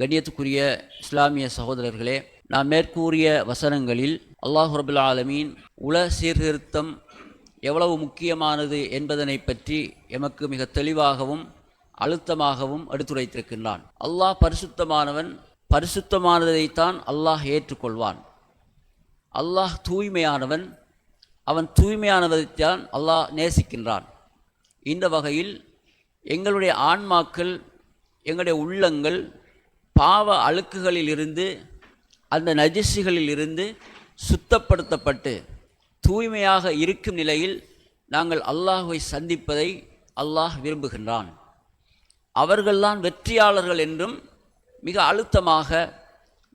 கண்ணியத்துக்குரிய இஸ்லாமிய சகோதரர்களே நாம் மேற்கூறிய வசனங்களில் அல்லாஹ் ரபுல் ஆலமீன் உல சீர்திருத்தம் எவ்வளவு முக்கியமானது என்பதனை பற்றி எமக்கு மிக தெளிவாகவும் அழுத்தமாகவும் எடுத்துரைத்திருக்கின்றான். அல்லாஹ் பரிசுத்தமானவன் பரிசுத்தமானதைத்தான் அல்லாஹ் ஏற்றுக்கொள்வான். அல்லாஹ் தூய்மையானவன் அவன் தூய்மையானதைத்தான் அல்லாஹ் நேசிக்கின்றான். இந்த வகையில் எங்களுடைய ஆன்மாக்கள் எங்களுடைய உள்ளங்கள் பாவ அழுக்குகளிலிருந்து அந்த நஜிசுகளில் இருந்து சுத்தப்படுத்தப்பட்டு தூய்மையாக இருக்கும் நிலையில் நாங்கள் அல்லாஹுவை சந்திப்பதை அல்லாஹ் விரும்புகின்றான். அவர்கள்தான் வெற்றியாளர்கள் என்றும் மிக அழுத்தமாக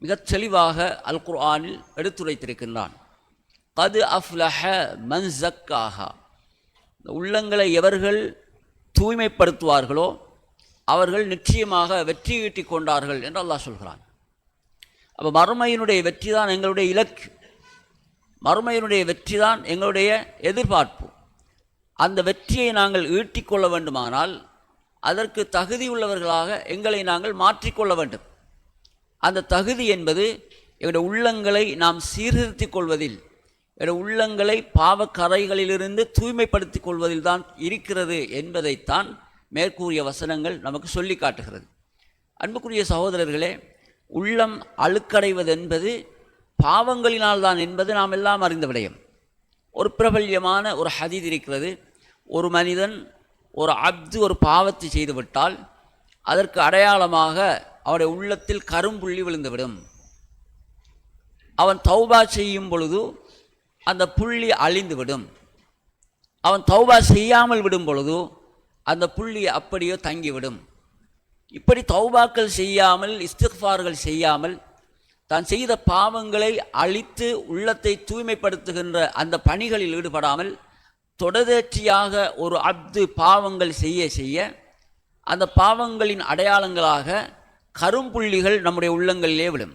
மிகச் தெளிவாக அல் குர்ஆனில் எடுத்துரைத்திருக்கின்றான். கது அஃப்லஹ மன்சக்காகா இந்த உள்ளங்களை எவர்கள் தூய்மைப்படுத்துவார்களோ அவர்கள் நிச்சயமாக வெற்றி ஈட்டி கொண்டார்கள் என்று அல்லாஹ் சொல்கிறான். அப்போ மறுமையினுடைய வெற்றி தான் எங்களுடைய இலக்கு. மறுமையினுடைய வெற்றி தான் எங்களுடைய எதிர்பார்ப்பு. அந்த வெற்றியை நாங்கள் ஈட்டிக்கொள்ள வேண்டுமானால் அதற்கு தகுதி உள்ளவர்களாக எங்களை நாங்கள் மாற்றிக்கொள்ள வேண்டும். அந்த தகுதி என்பது எங்களுடைய உள்ளங்களை நாம் சீர்திருத்திக் கொள்வதில் எங்களுடைய உள்ளங்களை பாவக்கரைகளிலிருந்து தூய்மைப்படுத்திக் கொள்வதில் தான் இருக்கிறது என்பதைத்தான் மேற்கூறிய வசனங்கள் நமக்கு சொல்லி காட்டுகிறது. அன்புக்குரிய சகோதரர்களே உள்ளம் அழுக்கடைவது என்பது பாவங்களினால் தான் என்பது நாம் எல்லாம் அறிந்த விடயம். ஒரு பிரபல்யமான ஒரு ஹதீத் இருக்கிறது. ஒரு மனிதன் ஒரு அப்து ஒரு பாவத்தை செய்துவிட்டால் அதற்கு அடையாளமாக அவருடைய உள்ளத்தில் கரும்புள்ளி விழுந்துவிடும். அவன் தௌபா செய்யும் பொழுது அந்த புள்ளி அழிந்துவிடும். அவன் தௌபா செய்யாமல் விடும் பொழுது அந்த புள்ளி அப்படியோ தங்கிவிடும். இப்படி தௌபாக்கள் செய்யாமல் இஸ்திஃபார்கள் செய்யாமல் தான் செய்த பாவங்களை அழித்து உள்ளத்தை தூய்மைப்படுத்துகின்ற அந்த பணிகளில் ஈடுபடாமல் தொடர்ச்சியாக ஒரு அப்து பாவங்கள் செய்ய செய்ய அந்த பாவங்களின் அடையாளங்களாக கரும்புள்ளிகள் நம்முடைய உள்ளங்களிலே விடும்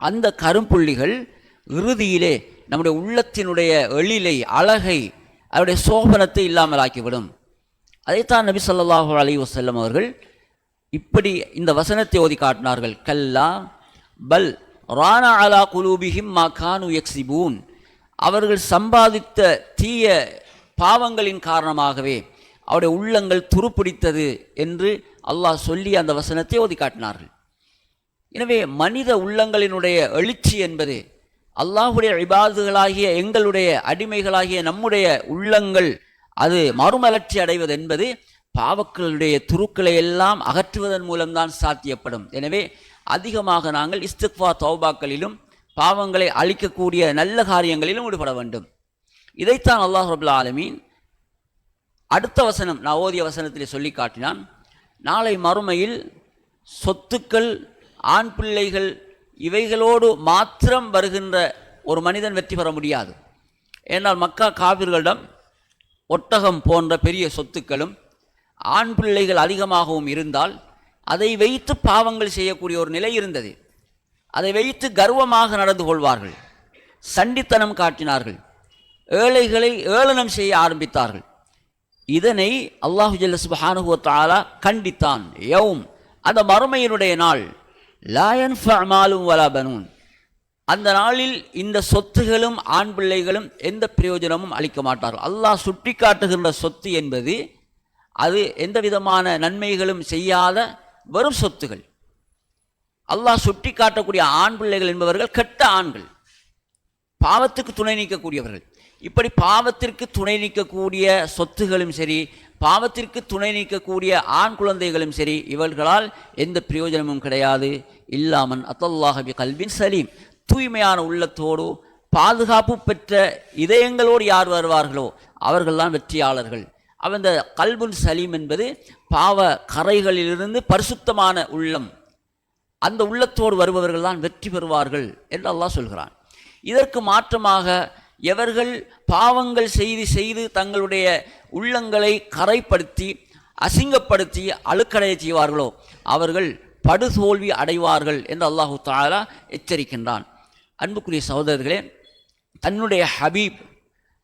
அந்த கரும்புள்ளிகள் இறுதியிலே நம்முடைய உள்ளத்தினுடைய எழிலை அழகை அவருடைய சோபனத்தை இல்லாமலாக்கிவிடும். அதைத்தான் நபி சொல்லாஹு அலி வசல்லம் அவர்கள் இப்படி இந்த வசனத்தை ஓதி காட்டினார்கள். கல்லா பல் ரானா அலா குலூபிஹிம் மா கானு எக்ஸிபூன் அவர்கள் சம்பாதித்த தீய பாவங்களின் காரணமாகவே அவருடைய உள்ளங்கள் துருப்பிடித்தது என்று அல்லாஹ் சொல்லி அந்த வசனத்தை ஓதி காட்டினார்கள். எனவே மனித உள்ளங்களினுடைய எழுச்சி என்பது அல்லாஹுடைய இபாதுகளாகிய எங்களுடைய அடிமைகளாகிய நம்முடைய உள்ளங்கள் அது மறுமலர்ச்சி அடைவது என்பது பாவக்களுடைய துருக்களை எல்லாம் அகற்றுவதன் மூலம்தான் சாத்தியப்படும். எனவே அதிகமாக நாங்கள் இஸ்திக்வா தௌபாக்களிலும் பாவங்களை அழிக்கக்கூடிய நல்ல காரியங்களிலும் ஈடுபட வேண்டும். இதைத்தான் அல்லாஹ் ரபுல் ஆலமீன் அடுத்த வசனம் நான் ஓதிய வசனத்தில் சொல்லி காட்டினான். நாளை மறுமையில் சொத்துக்கள் ஆண் பிள்ளைகள் இவைகளோடு மாத்திரம் வருகின்ற ஒரு மனிதன் வெற்றி பெற முடியாது. ஏனால் மக்கா காவிர்களிடம் ஒட்டகம் போன்ற பெரிய சொத்துக்களும் ஆண் பிள்ளைகள் அதிகமாகவும் இருந்தால் அதை வைத்து பாவங்கள் செய்யக்கூடிய ஒரு நிலை இருந்தது. அதை வைத்து கர்வமாக நடந்து கொள்வார்கள். சண்டித்தனம் காட்டினார்கள். ஏழைகளை ஏளனம் செய்ய ஆரம்பித்தார்கள். இதனை அல்லாஹு ஜல்ல கண்டித்தான். யவும் அந்த மறுமையினுடைய நாள். லாயன் மாலும் வலா பனூன். அந்த நாளில் இந்த சொத்துகளும் ஆண் பிள்ளைகளும் எந்த பிரயோஜனமும் அளிக்க மாட்டார்கள். அல்லாஹ் சுட்டி காட்டுகின்ற சொத்து என்பது அது எந்த விதமான நன்மைகளும் செய்யாத வெறும் சொத்துகள். அல்லாஹ் சுட்டி காட்டக்கூடிய ஆண் பிள்ளைகள் என்பவர்கள் கெட்ட ஆண்கள். பாவத்துக்கு துணை நீக்கக்கூடியவர்கள். இப்படி பாவத்திற்கு துணை நீக்கக்கூடிய சொத்துகளும் சரி பாவத்திற்கு துணை நீக்கக்கூடிய ஆண் குழந்தைகளும் சரி இவர்களால் எந்த பிரயோஜனமும் கிடையாது. இல்லாமன் அத்தல்லாஹபி கல்வின் சலீம். தூய்மையான உள்ளத்தோடு பாதுகாப்பு பெற்ற இதயங்களோடு யார் வருவார்களோ அவர்கள்தான் வெற்றியாளர்கள். அவன் இந்த கல்புன் சலீம் என்பது பாவ கரைகளிலிருந்து பரிசுத்தமான உள்ளம். அந்த உள்ளத்தோடு வருபவர்கள் தான் வெற்றி பெறுவார்கள் என்று அல்லாஹ் சொல்கிறான். இதற்கு மாற்றமாக எவர்கள் பாவங்கள் செய்து செய்து தங்களுடைய உள்ளங்களை கரைப்படுத்தி அசிங்கப்படுத்தி அழுக்கடைய செய்வார்களோ அவர்கள் படுதோல்வி அடைவார்கள் என்று அல்லாஹு தாலா எச்சரிக்கின்றான். அன்புக்குரிய சகோதரர்களே தன்னுடைய ஹபீப்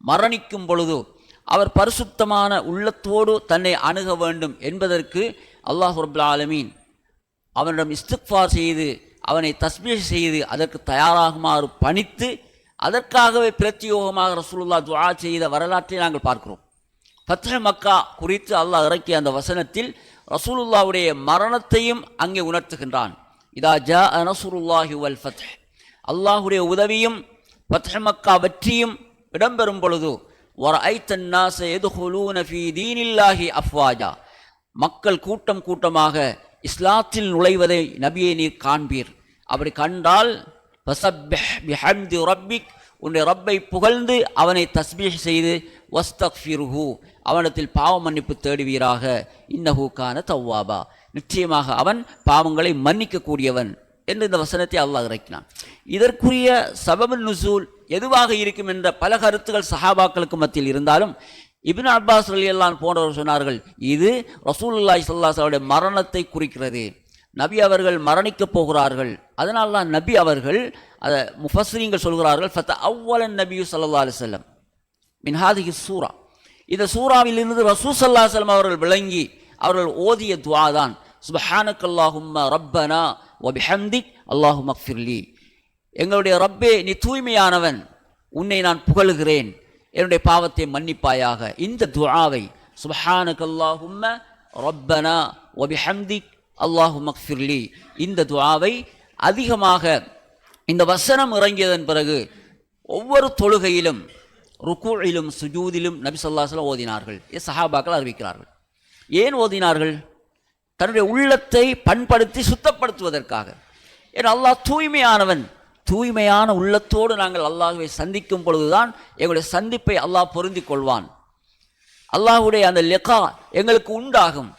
மரணிக்கும் பொழுது அவர் பரிசுத்தமான உள்ளத்தோடு தன்னை அணுக வேண்டும் என்பதற்கு அல்லாஹ் ரபுல் ஆலமீன் அவனிடம் இஸ்திக்ஃபார் செய்து அவனை தஸ்பீஹ் செய்து அதற்கு தயாராகுமாறு பணித்து அதற்காகவே பிரத்யோகமாக ரசூலுல்லா துவா செய்த வரலாற்றை நாங்கள் பார்க்கிறோம். பத்ர மக்கா குறித்து அல்லாஹ் இறக்கிய அந்த வசனத்தில் ரசூலுல்லாவுடைய மரணத்தையும் அங்கே உணர்த்துகின்றான். இதா ஜா நசுருல்லாஹி வல் ஃபத்ஹ். அல்லாஹுடைய உதவியும் பத்ஹமக்கா வெற்றியும் இடம்பெறும் பொழுது ஒரு ஐத்தன்னாச எது ஃபீ தீனில்லாஹி அஃப்வாஜா. மக்கள் கூட்டம் கூட்டமாக இஸ்லாத்தில் நுழைவதை நபியை நீர் காண்பீர். அப்படி கண்டால் ஃபசப்பிஹ் ரப்பிக். உன்னை ரப்பை புகழ்ந்து அவனை தஸ்பீஹ் செய்து வஸ்தக்ஃபிர்ஹு. அவனத்தில் பாவ மன்னிப்பு தேடுவீராக. இன்னஹூக்கான தவ்வாபா நிச்சயமாக அவன் பாவங்களை மன்னிக்கக்கூடியவன். என்று இந்த வசனத்தை அல்லாஹ் இறக்கினான். இதற்குரிய சபபு நுசூல் எதுவாக இருக்கும் என்ற பல கருத்துகள் சஹாபாக்களுக்கு மத்தியில் இருந்தாலும் இபின் அப்பாஸ் ரலியல்லான் போன்றவர் சொன்னார்கள் இது ரசூலுல்லாஹி சல்லாஹாவுடைய மரணத்தை குறிக்கிறது. நபி அவர்கள் மரணிக்கப் போகிறார்கள். அதனால் தான் நபி அவர்கள் அதை முஃபஸ்ரீங்கள் சொல்கிறார்கள் ஃபத்த அவ்வளன் நபியு சல்லா அலி செல்லம் மின்ஹாதிகி சூரா. இந்த சூறாவிலிருந்து ரசூ சல்லா செல்லம் அவர்கள் விளங்கி அவர்கள் ஓதிய துவா தான் சுப்ஹானக்கல்லாஹும்ம ரப்பனா ஒபிஹந்தி அல்லாஹு மக்ஃபிர்லி எங்களுடைய ரப்பே நீ தூய்மையானவன் உன்னை நான் புகழுகிறேன். என்னுடைய பாவத்தை மன்னிப்பாயாக. இந்த துஆவை சுப்ஹானக்கல்லாஹும்ம ரப்பனா ஒபிஹந்தி அல்லாஹு மக்ஃபிர்லி இந்த துஆவை அதிகமாக இந்த வசனம் இறங்கியதன் பிறகு ஒவ்வொரு தொழுகையிலும் ருக்குழிலும் சுஜூதிலும் நபி ஸல்லல்லாஹு ஓதினார்கள். சஹாபாக்கள் அறிவிக்கிறார்கள். ஏன் ஓதினார்கள்? தன்னுடைய உள்ளத்தை பண்படுத்தி சுத்தப்படுத்துவதற்காக. ஏன் அல்லாஹ் தூய்மையானவன். தூய்மையான உள்ளத்தோடு நாங்கள் அல்லாஹுவை சந்திக்கும் பொழுதுதான் எங்களுடைய சந்திப்பை அல்லாஹ் பொருந்தி கொள்வான் அல்லாஹுடைய அந்த லெகா எங்களுக்கு உண்டாகும்.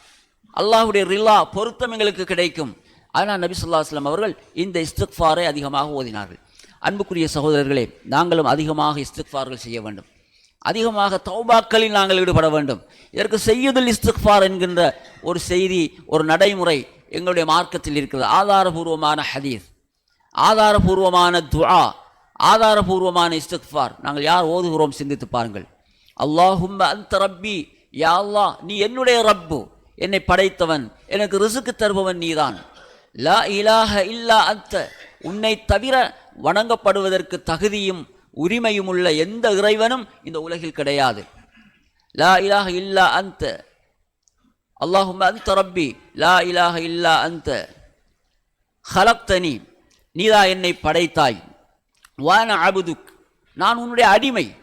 அல்லாஹுடைய ரிலா பொருத்தம் எங்களுக்கு கிடைக்கும். ஆனால் நபி ஸல்லல்லாஹு அவர்கள் இந்த இஸ்திக்ஃபாரை அதிகமாக ஓதினார்கள். அன்புக்குரிய சகோதரர்களே நாங்களும் அதிகமாக இஸ்திக்ஃபார்கள் செய்ய வேண்டும். அதிகமாக தௌபாக்களில் நாங்கள் ஈடுபட வேண்டும். இதற்கு செய்யுதல் இஸ்திக்ஃபார் என்கின்ற ஒரு செய்தி ஒரு நடைமுறை எங்களுடைய மார்க்கத்தில் இருக்கிறது. ஆதாரபூர்வமான ஹதீஸ். ஆதாரபூர்வமான துஆ. ஆதாரபூர்வமான இஸ்திக்ஃபார். நாங்கள் யார் ஓதுகிறோம் சிந்தித்து பாருங்கள். அல்லாஹும் அந்த ரப்பி. யா அல்லாஹ் நீ என்னுடைய ரப்பு. என்னை படைத்தவன். எனக்கு ரிசுக்கு தருபவன் நீதான். லா இலாஹ இல்லா அந்த உன்னை தவிர வணங்கப்படுவதற்கு தகுதியும் உரிமையும் உள்ள எந்த இறைவனும் இந்த உலகில் கிடையாது. லா இலாக இல்லா அந்த. அல்லாஹும் அந்த ரப்பி. லா இலாக இல்லா அந்த. ஹலப்தனி நீதா என்னை படைத்தாய். வான அபுதுக். நான் உன்னுடைய அடிமை.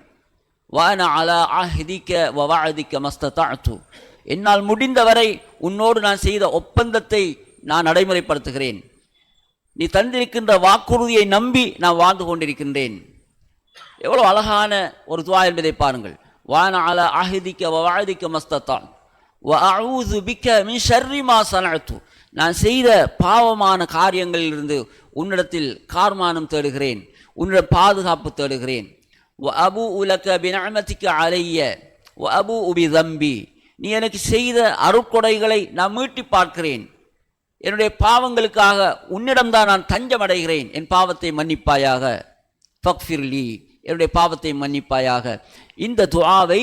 வான அலா ஆஹிதிக்க வவாதிக்க மஸ்ததாத்து என்னால் முடிந்தவரை உன்னோடு நான் செய்த ஒப்பந்தத்தை நான் நடைமுறைப்படுத்துகிறேன். நீ தந்திருக்கின்ற வாக்குறுதியை நம்பி நான் வாழ்ந்து கொண்டிருக்கின்றேன். எவ்வளோ அழகான ஒரு துவா என்பதை பாருங்கள். வான அல ஆஹிதிக்க வவாதிக்க மஸ்தத்தான் வ அஊது பிக்க மின் ஷர்ரி மா நான் செய்த பாவமான காரியங்களிலிருந்து உன்னிடத்தில் கார்மானம் தேடுகிறேன். உன்னிடம் பாதுகாப்பு தேடுகிறேன். வ அபு உலக பினமதிக்க அலைய. வ அபு உபி தம்பி. நீ எனக்கு செய்த அருட்கொடைகளை நான் மீட்டி பார்க்கிறேன். என்னுடைய பாவங்களுக்காக உன்னிடம்தான் நான் தஞ்சமடைகிறேன். என் பாவத்தை மன்னிப்பாயாக. ஃபக்ஃபிர்லி என்னுடைய பாவத்தை மன்னிப்பாயாக. இந்த துவாவை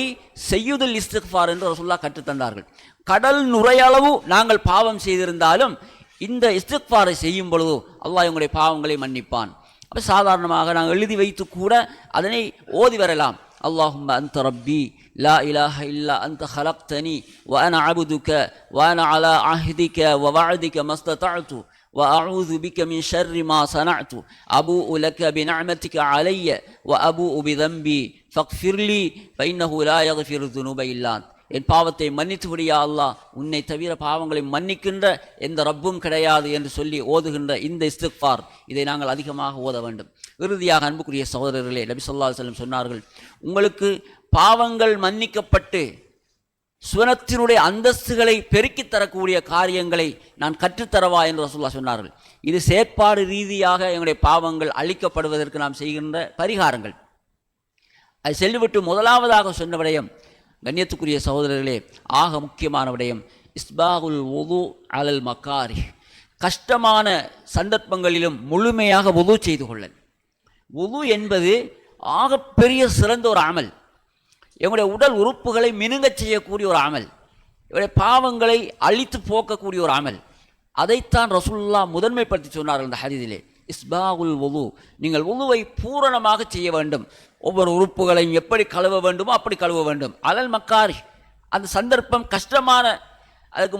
செய்யுதல் இஸ்திஃபார் என்று ரசுல்லா கற்றுத்தந்தார்கள். கடல் நுரையளவு நாங்கள் பாவம் செய்திருந்தாலும் இந்த இஸ்திஃபாரை செய்யும் பொழுது அல்லாஹ் எங்களுடைய பாவங்களை மன்னிப்பான். அப்போ சாதாரணமாக நாங்கள் எழுதி வைத்து கூட அதனை ஓதி வரலாம். அல்லாஹும் அந்த ரப்பி லா இலாஹ இல்லா அந்த ஹலப்தனி வன அபுதுக்க வன அலா அஹ்திக்க வவாழ்திக்க மஸ்த தாழ்த்து وأعوذ بك من شر ما صنعت أبوء لك بنعمتك علي وأبوء بذنبي فاغفر لي فإنه لا يغفر الذنوب إلا أنت என் பாவத்தை மன்னித்து விடியா அல்லாஹ் உன்னை தவிர பாவங்களை மன்னிக்கின்ற எந்த ரப்பும் கிடையாது என்று சொல்லி ஓதுகின்ற இந்த இஸ்திக்பார் இதை நாங்கள் அதிகமாக ஓத வேண்டும் இறுதியாக அன்புக்குரிய சகோதரர்களே நபி சொல்லா செல்லம் சொன்னார்கள் உங்களுக்கு பாவங்கள் மன்னிக்கப்பட்டு சுவனத்தினுடைய அந்தஸ்துகளை பெருக்கித் தரக்கூடிய காரியங்களை நான் கற்றுத்தரவா என்று ரசூல்லா சொன்னார்கள். இது செயற்பாடு ரீதியாக எங்களுடைய பாவங்கள் அழிக்கப்படுவதற்கு நாம் செய்கின்ற பரிகாரங்கள். அது செல்லிவிட்டு முதலாவதாக சொன்ன விடயம் கண்ணியத்துக்குரிய சகோதரர்களே ஆக முக்கியமான விடயம் இஸ்பாகுல் உது அலல் மக்காரி கஷ்டமான சந்தர்ப்பங்களிலும் முழுமையாக உது செய்து கொள்ளல். உது என்பது ஆகப்பெரிய சிறந்த ஒரு அமல். எங்களுடைய உடல் உறுப்புகளை மினுங்கச் செய்யக்கூடிய ஒரு அமல் இவருடைய பாவங்களை அழித்து போக்கக்கூடிய ஒரு அமல் அதைத்தான் ரசுல்லா முதன்மைப்படுத்தி சொன்னார்கள் இந்த ஹரிதிலே இஸ்பாகுல் உலு நீங்கள் உலுவை பூரணமாக செய்ய வேண்டும். ஒவ்வொரு உறுப்புகளையும் எப்படி கழுவ வேண்டுமோ அப்படி கழுவ வேண்டும். அலல் மக்காரி. அந்த சந்தர்ப்பம் கஷ்டமான அதுக்கு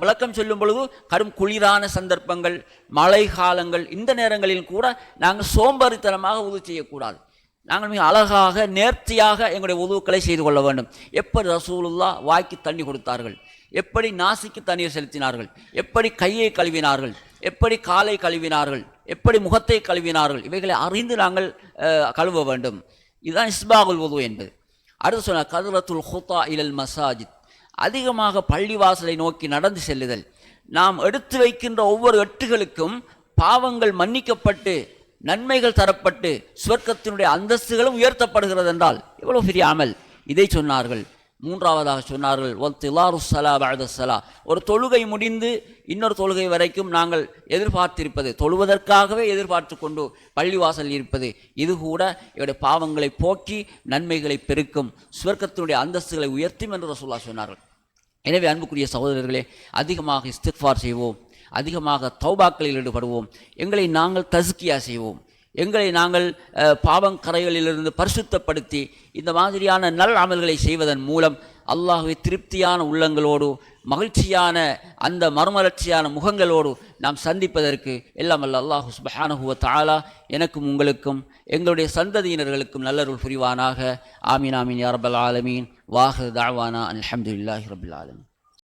விளக்கம் சொல்லும் பொழுது கடும் குளிரான சந்தர்ப்பங்கள் மழை காலங்கள் இந்த நேரங்களில் கூட நாங்கள் சோம்பேறித்தனமாக உதவி செய்யக்கூடாது. நாங்கள் மிக அழகாக நேர்த்தியாக எங்களுடைய உதவுக்களை செய்து கொள்ள வேண்டும். எப்படி ரசூலுல்லா வாய்க்கு தண்ணி கொடுத்தார்கள்? எப்படி நாசிக்கு தண்ணீர் செலுத்தினார்கள்? எப்படி கையை கழுவினார்கள்? எப்படி காலை கழுவினார்கள்? எப்படி முகத்தை கழுவினார்கள்? இவைகளை அறிந்து நாங்கள் கழுவ வேண்டும். இதுதான் இஸ்பாகுல் உது என்பது. அடுத்து சொன்ன கதுரத்துல் ஹுதா இலல் மசாஜித். அதிகமாக பள்ளிவாசலை நோக்கி நடந்து செல்லுதல். நாம் எடுத்து வைக்கின்ற ஒவ்வொரு எட்டுகளுக்கும் பாவங்கள் மன்னிக்கப்பட்டு நன்மைகள் தரப்பட்டு சுவர்க்கத்தினுடைய அந்தஸ்துகளும் உயர்த்தப்படுகிறது என்றால் எவ்வளவு பெரிய அமல்? இதை சொன்னார்கள். மூன்றாவதாக சொன்னார்கள் ஒன் திலாரு சலா சலா ஒரு தொழுகை முடிந்து இன்னொரு தொழுகை வரைக்கும் நாங்கள் எதிர்பார்த்திருப்பது தொழுவதற்காகவே எதிர்பார்த்து கொண்டு பள்ளிவாசல் இருப்பது இது கூட இவருடைய பாவங்களை போக்கி நன்மைகளை பெருக்கும் சுவர்க்கத்தினுடைய அந்தஸ்துகளை உயர்த்தும் என்று ரசூல்லா சொன்னார்கள். எனவே அன்புக்குரிய சகோதரர்களே அதிகமாக இஸ்திஃபார் செய்வோம். அதிகமாக தௌபாக்களில் ஈடுபடுவோம். எங்களை நாங்கள் தஸ்கியா செய்வோம். எங்களை நாங்கள் அஹ், பாவங்கரைகளிலிருந்து பரிசுத்தப்படுத்தி இந்த மாதிரியான நல் அமல்களை செய்வதன் மூலம் அல்லாஹுவை திருப்தியான உள்ளங்களோடு மகிழ்ச்சியான அந்த மறுமலர்ச்சியான முகங்களோடு நாம் சந்திப்பதற்கு எல்லாம் அல்ல அல்லாஹு சுபஹானஹுவ தாலா எனக்கும் உங்களுக்கும் எங்களுடைய சந்ததியினர்களுக்கும் நல்லருள் புரிவானாக. ஆமீன் ஆமீன் யாரபல் ஆலமீன். வாஹு தாவானா அல்ஹம்துலில்லாஹி ரபுல் ஆலமீன்.